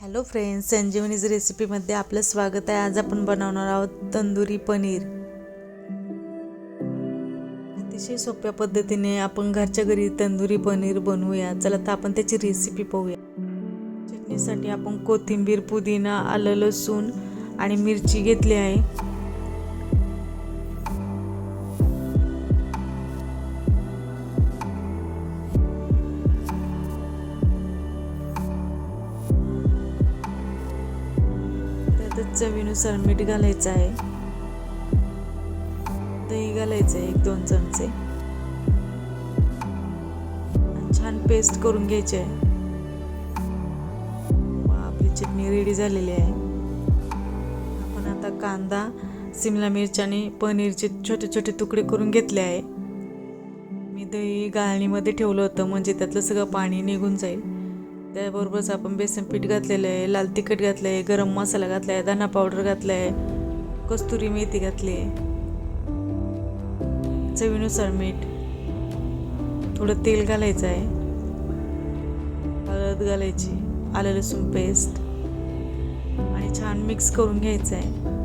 Hello friends संजीवनीज रेसिपीमध्ये आपलं स्वागत आहे. आज आपण बनवणार आहोत तंदुरी पनीर. अतिशय सोप्या पद्धतीने आपण घरच्या घरी तंदुरी पनीर बनवूया. चला तर आपण त्याची रेसिपी पाहूया. चटणीसाठी आपण कोथिंबीर पुदिना आलं लसूण आणि मिरची घेतली आहे. चवीनुसार मीठ घालायचं आहे. दही घालायचं आहे एक दोन चमचे. छान पेस्ट करून घ्यायची आहे. आपली चटणी रेडी झालेली आहे. आपण आता कांदा सिमला मिरची आणि पनीरचे छोटे छोटे तुकडे करून घेतले आहे. मी दही गाळणीमध्ये ठेवलं होतं म्हणजे त्यातलं सगळं पाणी निघून जाईल. त्याबरोबरच आपण बेसन पीठ घातलेलं आहे लाल तिखट घातलं आहे गरम मसाला घातला आहे धना पावडर घातला आहे कस्तुरी मेथी घातली आहे. चवीनुसार मीठ थोडं तेल घालायचं आहे हळद घालायची आलं लसूण पेस्ट आणि छान मिक्स करून घ्यायचं आहे.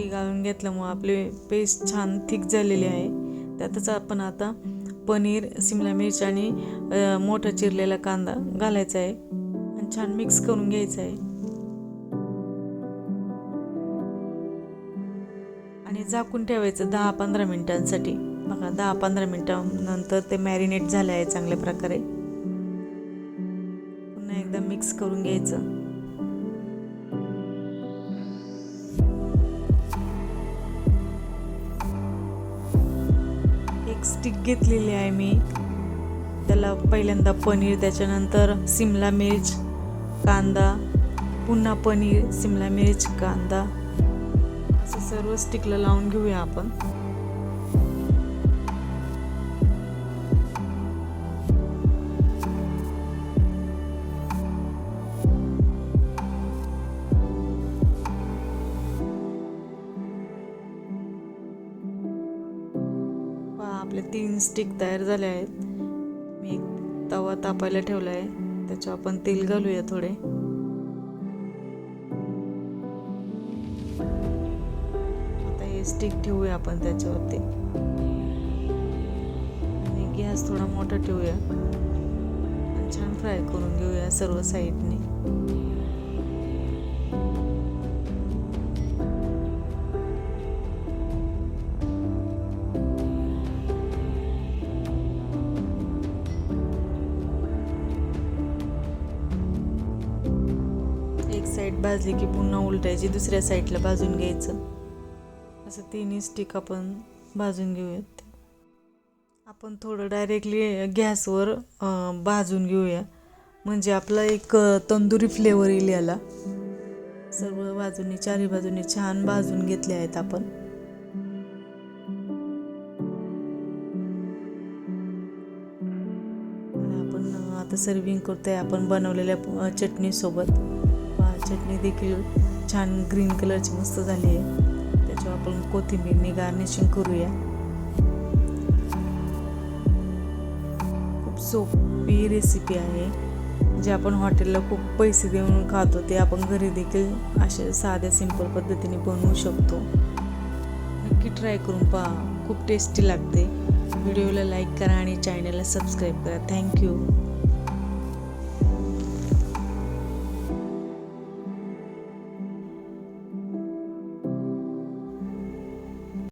दही घालून घेतल्यामुळं आपली पेस्ट छान थिक झालेली आहे. त्यातच आपण आता पनीर सिमला मिरची आणि मोठा चिरलेला कांदा घालायचा आहे. आणि छान मिक्स करून घ्यायचं आहे. आणि झाकून ठेवायचं दहा पंधरा मिनिटांसाठी. बघा दहा पंधरा मिनिटानंतर ते मॅरिनेट झाले आहे चांगल्या प्रकारे. पुन्हा एकदा मिक्स करून घ्यायचं. स्टिक घेतलेली आहे मी. त्याला पहिल्यांदा पनीर त्याच्यानंतर सिमला मिर्च कांदा पुन्हा पनीर सिमला मिर्च कांदा. असं सर्व स्टिकला लावून घेऊया आपण. आपले तीन स्टिक तयार झाले आहेत. मी एक तवा तापायला ठेवला आहे. त्याच्यावर आपण तेल घालूया थोडे. आता हे स्टिक ठेवूया आपण त्याच्यावरती. आणि गॅस थोडा मोठा ठेवूया. आणि छान फ्राय करून घेऊया सर्व साईडने साईड भाजली की पुन्हा उलटायची दुसऱ्या साईडला भाजून घ्यायचं. असं तिन्ही स्टिक आपण भाजून घेऊयात. आपण थोडं डायरेक्टली गॅसवर भाजून घेऊया. म्हणजे आपला एक तंदुरी फ्लेवर येईल याला. सर्व बाजूंनी चारी बाजूंनी छान भाजून घेतले आहेत आपण. आपण आता सर्विंग करतोय आपण बनवलेल्या चटणीसोबत. चटणी देखील छान ग्रीन कलरची मस्त झाली आहे. त्याच्यावर आपण कोथिंबीरने गार्निशिंग करूया. खूप सोपी रेसिपी आहे. जे आपण हॉटेलला खूप पैसे देऊन खातो ते आपण घरी देखील असे साध्या सिंपल पद्धतीने बनवू शकतो. नक्की ट्राय करून पहा. खूप टेस्टी लागते. व्हिडिओला लाईक करा आणि चॅनलला सबस्क्राईब करा. थँक्यू